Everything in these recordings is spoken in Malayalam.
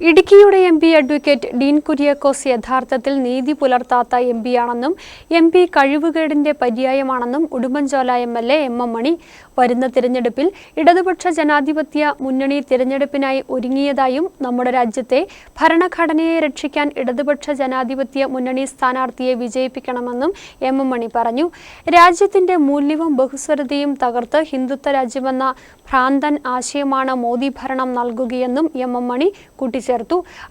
ഇടുക്കിയുടെ M P advocate Dean Kuriakose യഥാർത്ഥത്തിൽ നീതി പുലർത്താത്ത എം പിയാണെന്നും എം പി കഴിവുകേടിന്റെ പര്യായമാണെന്നും Udumbanchola M L A M M Mani വരുന്ന തിരഞ്ഞെടുപ്പിൽ ഇടതുപക്ഷ ജനാധിപത്യ മുന്നണി തിരഞ്ഞെടുപ്പിനായി ഒരുങ്ങിയതായും നമ്മുടെ രാജ്യത്തെ ഭരണഘടനയെ രക്ഷിക്കാൻ ഇടതുപക്ഷ ജനാധിപത്യ മുന്നണി സ്ഥാനാർത്ഥിയെ വിജയിപ്പിക്കണമെന്നും എം എം മണി പറഞ്ഞു. രാജ്യത്തിന്റെ മൂല്യവും ബഹുസ്വരതയും തകർത്ത് ഹിന്ദുത്വ രാജ്യമെന്ന ഭ്രാന്തൻ ആശയമാണ് മോദി ഭരണം നൽകുകയെന്നും എം എം മണി കൂട്ടിച്ചേർത്തു.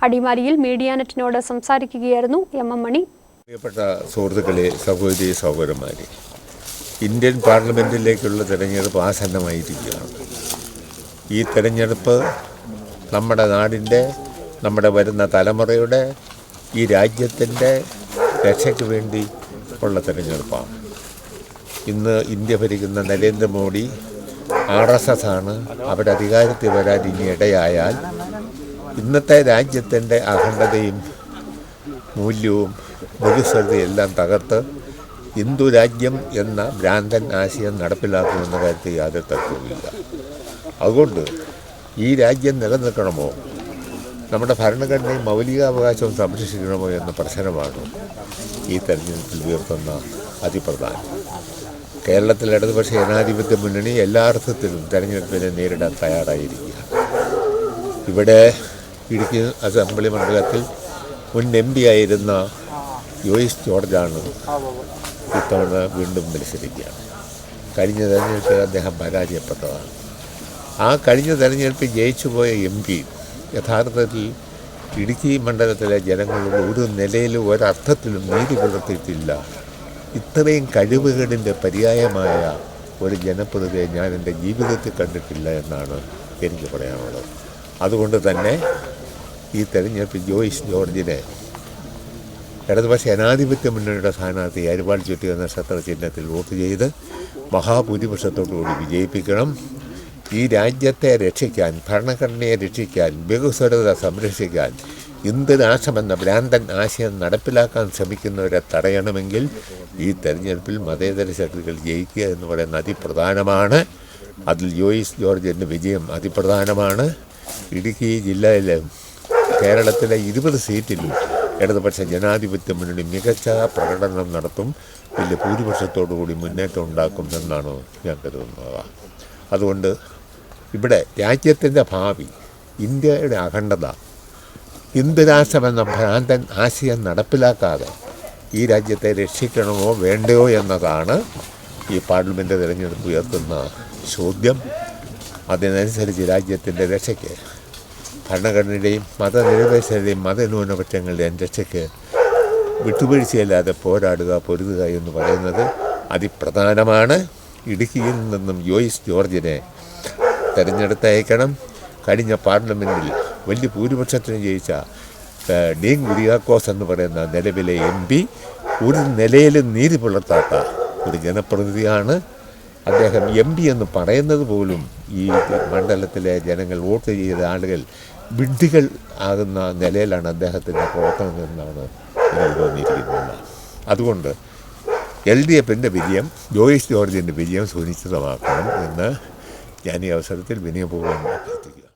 അടിമാലിയിൽ മീഡിയാനെറ്റിനോട് സംസാരിക്കുകയായിരുന്നു എം എം മണി. പ്രിയപ്പെട്ട സുഹൃത്തുക്കളെ സഹോദരി സഹോദരന്മാരെ ഇന്ത്യൻ പാർലമെന്റിലേക്കുള്ള തിരഞ്ഞെടുപ്പ് ആസന്നമായിരിക്കുകയാണ്. ഈ തിരഞ്ഞെടുപ്പ് നമ്മുടെ നാടിന്റെ നമ്മുടെ വരുന്ന തലമുറയുടെ ഈ രാജ്യത്തിന്റെ രക്ഷയ്ക്ക് വേണ്ടി ഉള്ള തിരഞ്ഞെടുപ്പാണ്. ഇന്ന് ഇന്ത്യ ഭരിക്കുന്ന നരേന്ദ്രമോദി ആർ എസ് എസ് ആണ്. അവിടെ അധികാരത്തിൽ വരാൻ ഇനി ഇടയായാൽ ഇന്നത്തെ രാജ്യത്തിന്റെ അഖണ്ഡതയും മൂല്യവും ബഹുസ്വതയെല്ലാം തകർത്ത് ഹിന്ദു രാജ്യം എന്ന ഭ്രാന്തൻ ആശയം നടപ്പിലാക്കുമെന്ന കാര്യത്തിൽ യാതൊരു തത്വമില്ല അതുകൊണ്ട് ഈ രാജ്യം നിലനിൽക്കണമോ? നമ്മുടെ ഭരണഘടനയും മൗലികാവകാശവും സംരക്ഷിക്കണമോ എന്ന പ്രശ്നമാണ് ഈ തെരഞ്ഞെടുപ്പിൽ ഉയർത്തുന്ന അതിപ്രധാനം. കേരളത്തിൽ ഇടതുപക്ഷ ജനാധിപത്യ മുന്നണി എല്ലാ അർത്ഥത്തിലും തെരഞ്ഞെടുപ്പിനെ നേരിടാൻ തയ്യാറായിരിക്കുക ഇവിടെ ഇടുക്കി അസംബ്ലി മണ്ഡലത്തിൽ മുൻ എം പി ആയിരുന്ന ജോയിസ് ജോർജാണ് ഇത്തവണ വീണ്ടും മത്സരിക്കുകയാണ്. കഴിഞ്ഞ തെരഞ്ഞെടുപ്പിൽ അദ്ദേഹം പരാജയപ്പെട്ടതാണ്. ആ കഴിഞ്ഞ തെരഞ്ഞെടുപ്പിൽ ജയിച്ചു പോയ എം പി യഥാർത്ഥത്തിൽ ഇടുക്കി മണ്ഡലത്തിലെ ജനങ്ങളുടെ ഒരു നിലയിലും ഒരർത്ഥത്തിലും നീതി പുലർത്തിയിട്ടില്ല. ഇത്രയും കഴിവുകേടിന്റെ പര്യായമായ ഒരു ജനപ്രതിയെ ഞാൻ എന്റെ ജീവിതത്തിൽ കണ്ടിട്ടില്ല എന്നാണ് എനിക്ക് പറയാനുള്ളത്. അതുകൊണ്ട് തന്നെ ഈ തെരഞ്ഞെടുപ്പ് ജോയിസ് ജോർജിനെ ഇടതുപക്ഷ ജനാധിപത്യ മുന്നണിയുടെ സ്ഥാനാർത്ഥി അരിവാൾ ചുറ്റി എന്ന ശത്ര ചിഹ്നത്തിൽ വോട്ട് ചെയ്ത് മഹാഭൂരിപക്ഷത്തോടുകൂടി വിജയിപ്പിക്കണം. ഈ രാജ്യത്തെ രക്ഷിക്കാൻ ഭരണഘടനയെ രക്ഷിക്കാൻ ബഹുസ്വരത സംരക്ഷിക്കാൻ ഇന്ത് നാശമെന്ന ഭ്രാന്തൻ ആശയം നടപ്പിലാക്കാൻ ശ്രമിക്കുന്നവരെ തടയണമെങ്കിൽ ഈ തെരഞ്ഞെടുപ്പിൽ മതേതര ശക്തികൾ ജയിക്കുക എന്ന് പറയുന്ന അതിപ്രധാനമാണ്. അതിൽ ജോയിസ് ജോർജിന്റെ വിജയം അതിപ്രധാനമാണ്. ഇടുക്കി ജില്ലയിലെ കേരളത്തിലെ ഇരുപത് സീറ്റിൽ ഇടതുപക്ഷ ജനാധിപത്യ മുന്നണി മികച്ച പ്രകടനം നടത്തും വലിയ ഭൂരിപക്ഷത്തോടുകൂടി മുന്നേറ്റം ഉണ്ടാക്കും എന്നാണ് ഞാൻ കരുതുന്നത്. അതുകൊണ്ട് ഇവിടെ രാജ്യത്തിന്റെ ഭാവി ഇന്ത്യയുടെ അഖണ്ഡത ഹിന്ദുരാഷ്ട്രമെന്ന ഭ്രാന്തൻ ആശയം നടപ്പിലാക്കാതെ ഈ രാജ്യത്തെ രക്ഷിക്കണമോ വേണ്ടയോ എന്നതാണ് ഈ പാർലമെന്റ് തിരഞ്ഞെടുപ്പ് ഉയർത്തുന്ന ചോദ്യം. അതിനനുസരിച്ച് രാജ്യത്തിന്റെ രക്ഷയ്ക്ക് ഭരണഘടനയുടെയും മതനിരപേക്ഷതയുടെയും മതന്യൂനപക്ഷങ്ങളുടെയും രക്ഷയ്ക്ക് വിട്ടുവീഴ്ചയില്ലാതെ പോരാടുക പൊരുതുക എന്ന് പറയുന്നത് അതിപ്രധാനമാണ്. ഇടുക്കിയിൽ നിന്നും ജോയിസ് ജോർജിനെ തിരഞ്ഞെടുത്തയക്കണം. കഴിഞ്ഞ പാർലമെന്റിൽ വലിയ ഭൂരിപക്ഷത്തിന് ജയിച്ച ഡീൻ കുര്യാക്കോസ് എന്ന് പറയുന്ന നിലവിലെ എം പി ഒരു നിലയിലും നീതി പുലർത്താത്ത ഒരു ജനപ്രതിനിധിയാണ് അദ്ദേഹം എം പി എന്ന് പറയുന്നത് പോലും ഈ മണ്ഡലത്തിലെ ജനങ്ങൾ വോട്ട് ചെയ്ത ആളുകൾ വിഡ്ഢികൾ ആകുന്ന നിലയിലാണ് അദ്ദേഹത്തിന്റെ പ്രവർത്തനം എന്നാണ് എനിക്ക് തോന്നിയിരിക്കുന്നത്. അതുകൊണ്ട് എൽ ഡി എഫിന്റെ വിജയം ജോയിസ് ജോർജിന്റെ വിജയം സുനിശ്ചിതമാക്കണം എന്ന് ഞാൻ ഈ അവസരത്തിൽ വിനയപൂർവം